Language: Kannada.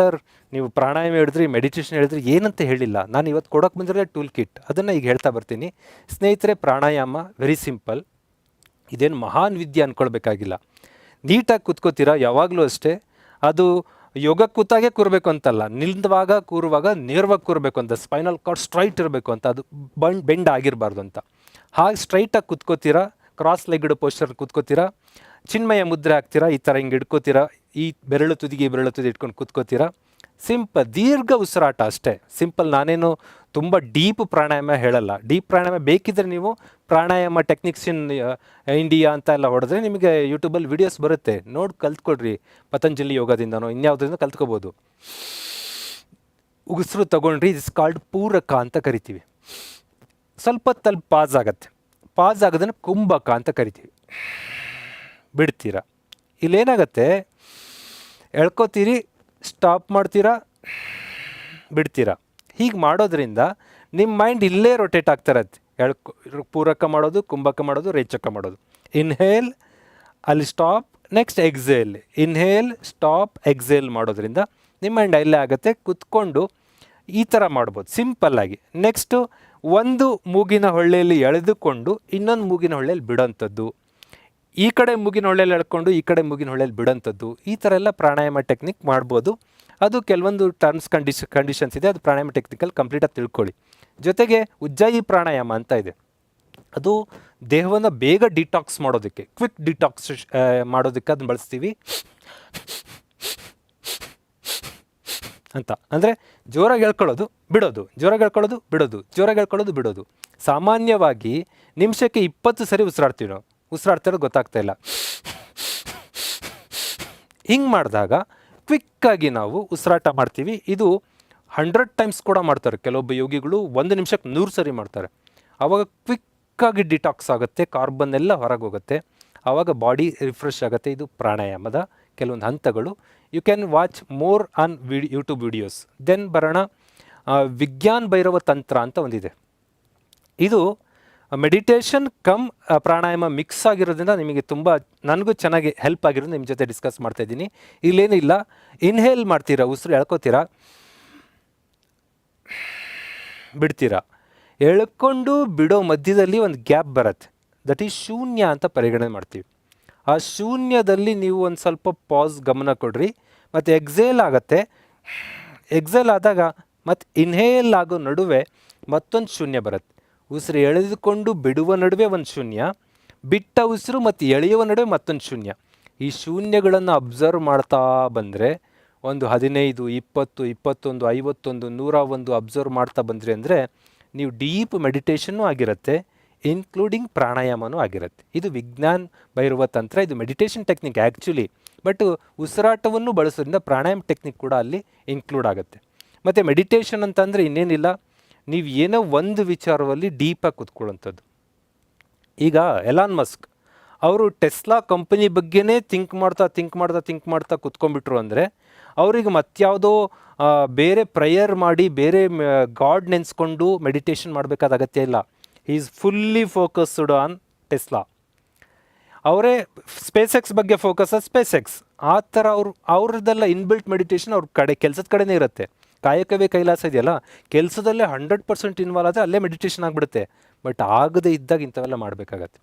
ಸರ್, ನೀವು ಪ್ರಾಣಾಯಾಮ ಹೇಳಿದ್ರಿ ಮೆಡಿಟೇಷನ್ ಹೇಳಿದ್ರಿ, ಏನಂತ ಹೇಳಿಲ್ಲ. ನಾನು ಇವತ್ತು ಕೊಡೋಕೆ ಬಂದಿರೋ ಟೂಲ್ ಕಿಟ್ ಅದನ್ನು ಈಗ ಹೇಳ್ತಾ ಬರ್ತೀನಿ. ಸ್ನೇಹಿತರೆ, ಪ್ರಾಣಾಯಾಮ ವೆರಿ ಸಿಂಪಲ್ ಇದೇನು ಮಹಾನ್ ವಿದ್ಯೆ ಅಂದ್ಕೊಳ್ಬೇಕಾಗಿಲ್ಲ ನೀಟಾಗಿ ಕೂತ್ಕೋತೀರಾ? ಯಾವಾಗಲೂ ಅಷ್ಟೇ. ಅದು ಯೋಗ ಕೂತಾಗೆ ಕೂರಬೇಕು ಅಂತಲ್ಲ. ನಿಲ್ದವಾಗ ಕೂರುವಾಗ ನೇರವಾಗಿ ಕೂರಬೇಕು ಅಂತ ಸ್ಪೈನಲ್ ಕಾರ್ಡ್ ಸ್ಟ್ರೈಟ್ ಇರಬೇಕು ಅಂತ, ಅದು ಬಂಡ್ ಬೆಂಡ್ ಆಗಿರಬಾರ್ದು ಅಂತ. ಹಾಗೆ ಸ್ಟ್ರೈಟಾಗಿ ಕೂತ್ಕೋತೀರಾ? ಕ್ರಾಸ್ ಲೆಗ್ಡ್ ಪೋಸ್ಟರ್ ಕೂತ್ಕೋತೀರಾ? ಚಿನ್ಮಯ ಮುದ್ರೆ ಹಾಕ್ತೀರಾ? ಈ ಥರ ಹಿಂಗೆ ಹಿಡ್ಕೋತೀರಾ? ಈ ಬೆರಳು ತುದಿಗೆ ಬೆರಳು ತುದಿ ಇಟ್ಕೊಂಡು ಕೂತ್ಕೋತೀರಾ? ಸಿಂಪಲ್, ದೀರ್ಘ ಉಸಿರಾಟ ಅಷ್ಟೇ. ಸಿಂಪಲ್, ನಾನೇನು ತುಂಬ ಡೀಪ್ ಪ್ರಾಣಾಯಾಮ ಹೇಳಲ್ಲ. ಡೀಪ್ ಪ್ರಾಣಾಯಾಮ ಬೇಕಿದ್ರೆ ನೀವು ಪ್ರಾಣಾಯಾಮ ಟೆಕ್ನಿಕ್ಸ್ ಇನ್ ಇಂಡಿಯಾ ಅಂತ ಎಲ್ಲ ಹೊಡೆದ್ರೆ ನಿಮಗೆ ಯೂಟ್ಯೂಬಲ್ಲಿ ವಿಡಿಯೋಸ್ ಬರುತ್ತೆ. ನೋಡಿ ಕಲ್ತ್ಕೊಡ್ರಿ ಪತಂಜಲಿ ಯೋಗದಿಂದನೋ, ಇನ್ಯಾವುದರಿಂದ ಕಲ್ತ್ಕೋಬೋದು. ಉಸಿರು ತಗೊಂಡ್ರಿ ಇಸ್ ಕಾಲ್ಡ್ ಪೂರಕ ಅಂತ ಕರಿತೀವಿ. ಸ್ವಲ್ಪ ಹೊತ್ತಲ್ಲಿ ಪಾಸ್ ಆಗುತ್ತೆ. ಪಾಸ್ ಆಗೋದನ್ನು ಕುಂಭಕ ಅಂತ ಕರಿತೀವಿ. ಬಿಡ್ತೀರಾ? ಇಲ್ಲೇನಾಗತ್ತೆ? ಎಳ್ಕೊತೀರಿ ಸ್ಟಾಪ್ ಮಾಡ್ತೀರಾ, ಬಿಡ್ತೀರಾ? ಹೀಗೆ ಮಾಡೋದ್ರಿಂದ ನಿಮ್ಮ ಮೈಂಡ್ ಇಲ್ಲೇ ರೊಟೇಟ್ ಆಗ್ತಾರತ್ತೆ ಎಳ್ಕೊ, ಪೂರಕ ಮಾಡೋದು ಕುಂಭಕ ಮಾಡೋದು, ರೇಚಕ ಮಾಡೋದು. ಇನ್ಹೇಲ್ ಅಲ್ಲಿ stop next exhale inhale stop exhale ಮಾಡೋದ್ರಿಂದ ನಿಮ್ಮ ಮೈಂಡ್ ಅಲ್ಲೇ ಆಗುತ್ತೆ. ಕುತ್ಕೊಂಡು ಈ ಥರ ಮಾಡ್ಬೋದು ಸಿಂಪಲ್ಲಾಗಿ ನೆಕ್ಸ್ಟು ಒಂದು ಮೂಗಿನ ಹೊಳ್ಳೆಯಲ್ಲಿ ಎಳೆದುಕೊಂಡು ಇನ್ನೊಂದು ಮೂಗಿನ ಹೊಳ್ಳೆಯಲ್ಲಿ ಬಿಡೋಂಥದ್ದು. ಈ ಕಡೆ ಮುಗಿನ ಹೊಳ್ಳೆಯಲ್ಲಿ ಎಳ್ಕೊಂಡು ಈ ಕಡೆ ಮುಗಿನ ಹೊಳ್ಳೆಯಲ್ಲಿ ಬಿಡೋಂಥದ್ದು, ಈ ಥರ ಎಲ್ಲ ಪ್ರಾಣಾಯಾಮ ಟೆಕ್ನಿಕ್ ಮಾಡ್ಬೋದು. ಅದು ಕೆಲವೊಂದು ಟರ್ಮ್ಸ್ ಕಂಡೀಷ್ ಕಂಡೀಷನ್ಸ್ ಇದೆ, ಅದು ಪ್ರಾಣಾಯಾಮ ಟೆಕ್ನಿಕಲ್ ಕಂಪ್ಲೀಟಾಗಿ ತಿಳ್ಕೊಳ್ಳಿ. ಜೊತೆಗೆ ಉಜ್ಜಾಯಿ ಪ್ರಾಣಾಯಾಮ ಅಂತ ಇದೆ. ಅದು ದೇಹವನ್ನು ಬೇಗ ಡಿಟಾಕ್ಸ್ ಮಾಡೋದಕ್ಕೆ ಕ್ವಿಕ್ ಡಿಟಾಕ್ಸ್ ಮಾಡೋದಕ್ಕೆ ಅದನ್ನ ಬಳಸ್ತೀವಿ. ಅಂತ. ಅಂದರೆ ಜೋರಾಗಿ ಹೇಳ್ಕೊಳ್ಳೋದು ಬಿಡೋದು, ಜೋರಾಗಿ ಹೇಳ್ಕೊಳ್ಳೋದು ಬಿಡೋದು, ಜೋರಾಗಿ ಹೇಳ್ಕೊಳ್ಳೋದು ಬಿಡೋದು. ಸಾಮಾನ್ಯವಾಗಿ ನಿಮಿಷಕ್ಕೆ ಇಪ್ಪತ್ತು ಸರಿ ಉಸಿರಾಡ್ತೀವಿ ನಾವು. ಉಸಿರಾಡ್ತಿರೋದು ಗೊತ್ತಾಗ್ತಾ ಇಲ್ಲ. ಹಿಂಗೆ ಮಾಡಿದಾಗ ಕ್ವಿಕ್ಕಾಗಿ ನಾವು ಉಸಿರಾಟ ಮಾಡ್ತೀವಿ. ಇದು ಹಂಡ್ರೆಡ್ ಟೈಮ್ಸ್ ಕೂಡ ಮಾಡ್ತಾರೆ. ಕೆಲವೊಬ್ಬ ಯೋಗಿಗಳು ಒಂದು ನಿಮಿಷಕ್ಕೆ ನೂರು ಸರಿ ಮಾಡ್ತಾರೆ. ಆವಾಗ ಕ್ವಿಕ್ಕಾಗಿ ಡಿಟಾಕ್ಸ್ ಆಗುತ್ತೆ ಕಾರ್ಬನ್ ಎಲ್ಲ ಹೊರಗೆ ಹೋಗುತ್ತೆ ಆವಾಗ ಬಾಡಿ ರಿಫ್ರೆಶ್ ಆಗುತ್ತೆ. ಇದು ಪ್ರಾಣಾಯಾಮದ ಕೆಲವೊಂದು ಹಂತಗಳು. You can watch more on VD YouTube videos then ಬರೋಣ ವಿಜ್ಞಾನ್ ಭೈರವ ತಂತ್ರ ಅಂತ ಒಂದಿದೆ. ಇದು ಮೆಡಿಟೇಷನ್ ಕಮ್ ಪ್ರಾಣಾಯಾಮ ಮಿಕ್ಸ್ ಆಗಿರೋದ್ರಿಂದ ನಿಮಗೆ ತುಂಬ ನನಗೂ ಚೆನ್ನಾಗಿ ಹೆಲ್ಪ್ ಆಗಿರೋದು ನಿಮ್ಮ ಜೊತೆ ಡಿಸ್ಕಸ್ ಮಾಡ್ತಾ ಇದ್ದೀನಿ. ಇಲ್ಲೇನಿಲ್ಲ ಇನ್ಹೇಲ್ ಮಾಡ್ತೀರಾ, ಉಸಿರು ಎಳ್ಕೊತೀರಾ? ಬಿಡ್ತೀರಾ? ಎಳ್ಕೊಂಡು ಬಿಡೋ ಮಧ್ಯದಲ್ಲಿ ಒಂದು ಗ್ಯಾಪ್ ಬರುತ್ತೆ. ದಟ್ ಈಸ್ ಶೂನ್ಯ ಅಂತ ಪರಿಗಣನೆ ಮಾಡ್ತೀವಿ. ಆ ಶೂನ್ಯದಲ್ಲಿ ನೀವು ಒಂದು ಸ್ವಲ್ಪ ಪಾಸ್ ಗಮನ ಕೊಡ್ರಿ. ಮತ್ತು ಎಕ್ಸೇಲ್ ಆಗುತ್ತೆ. ಎಕ್ಸೇಲ್ ಆದಾಗ ಮತ್ತು ಇನ್ಹೇಲ್ ಆಗೋ ನಡುವೆ ಮತ್ತೊಂದು ಶೂನ್ಯ ಬರುತ್ತೆ. ಉಸಿರು ಎಳೆದುಕೊಂಡು ಬಿಡುವ ನಡುವೆ ಒಂದು ಶೂನ್ಯ, ಬಿಟ್ಟ ಉಸಿರು ಮತ್ತು ಎಳೆಯುವ ನಡುವೆ ಮತ್ತೊಂದು ಶೂನ್ಯ. ಈ ಶೂನ್ಯಗಳನ್ನು ಅಬ್ಸರ್ವ್ ಮಾಡ್ತಾ ಬಂದರೆ, ಒಂದು ಹದಿನೈದು, ಇಪ್ಪತ್ತು, ಇಪ್ಪತ್ತೊಂದು, ಐವತ್ತೊಂದು, ನೂರ ಒಂದು ಅಬ್ಸರ್ವ್ ಮಾಡ್ತಾ ಬಂದ್ರಿ ಅಂದರೆ ನೀವು ಡೀಪ್ ಮೆಡಿಟೇಷನ್ನು ಆಗಿರುತ್ತೆ, ಇನ್ಕ್ಲೂಡಿಂಗ್ ಪ್ರಾಣಾಯಾಮನೂ ಆಗಿರುತ್ತೆ. ಇದು ವಿಜ್ಞಾನ್ ಬೈರುವ ತಂತ್ರ, ಇದು ಮೆಡಿಟೇಷನ್ ಟೆಕ್ನಿಕ್ ಆ್ಯಕ್ಚುಲಿ ಬಟ್ ಉಸಿರಾಟವನ್ನು ಬಳಸೋದ್ರಿಂದ ಪ್ರಾಣಾಯಾಮ ಟೆಕ್ನಿಕ್ ಕೂಡ ಅಲ್ಲಿ ಇನ್ಕ್ಲೂಡ್ ಆಗುತ್ತೆ. ಮತ್ತು ಮೆಡಿಟೇಷನ್ ಅಂತಂದರೆ ಇನ್ನೇನಿಲ್ಲ ನೀವು ಏನೋ ಒಂದು ವಿಚಾರದಲ್ಲಿ ಡೀಪಾಗಿ ಕೂತ್ಕೊಳ್ಳೋಂಥದ್ದು ಈಗ ಎಲಾನ್ ಮಸ್ಕ್ ಅವರು ಟೆಸ್ಲಾ ಕಂಪನಿ ಬಗ್ಗೆನೇ ಥಿಂಕ್ ಮಾಡ್ತಾ ಥಿಂಕ್ ಮಾಡ್ತಾ ಥಿಂಕ್ ಮಾಡ್ತಾ ಕುತ್ಕೊಂಡ್ಬಿಟ್ರು ಅಂದರೆ ಅವ್ರಿಗೆ ಮತ್ಯಾವುದೋ ಬೇರೆ ಪ್ರೇಯರ್ ಮಾಡಿ, ಬೇರೆ ಗಾಡ್ ನೆನೆಸ್ಕೊಂಡು ಮೆಡಿಟೇಷನ್ ಮಾಡಬೇಕಾದ ಅಗತ್ಯ ಇಲ್ಲ. Is fully focused on Tesla ಅವರೇ ಸ್ಪೇಸ್ ಎಕ್ಸ್ ಬಗ್ಗೆ ಫೋಕಸ್ ಸ್ಪೇಸ್ ಎಕ್ಸ್ ಆ ಥರ ಅವ್ರು, ಅವ್ರದ್ದೆಲ್ಲ ಇನ್ಬಿಲ್ಟ್ ಮೆಡಿಟೇಷನ್ ಅವ್ರ ಕಡೆ, ಕೆಲಸದ ಕಡೆನೇ ಇರುತ್ತೆ. ಕಾಯಕವೇ ಕೈಲಾಸ ಇದೆಯಲ್ಲ? ಕೆಲಸದಲ್ಲೇ ಹಂಡ್ರೆಡ್ ಪರ್ಸೆಂಟ್ ಇನ್ವಾಲ್ವ್ ಆದರೆ ಅಲ್ಲೇ ಮೆಡಿಟೇಷನ್ ಆಗಿಬಿಡುತ್ತೆ. ಬಟ್ ಆಗದೇ ಇದ್ದಾಗ ಇಂಥವೆಲ್ಲ ಮಾಡಬೇಕಾಗತ್ತೆ.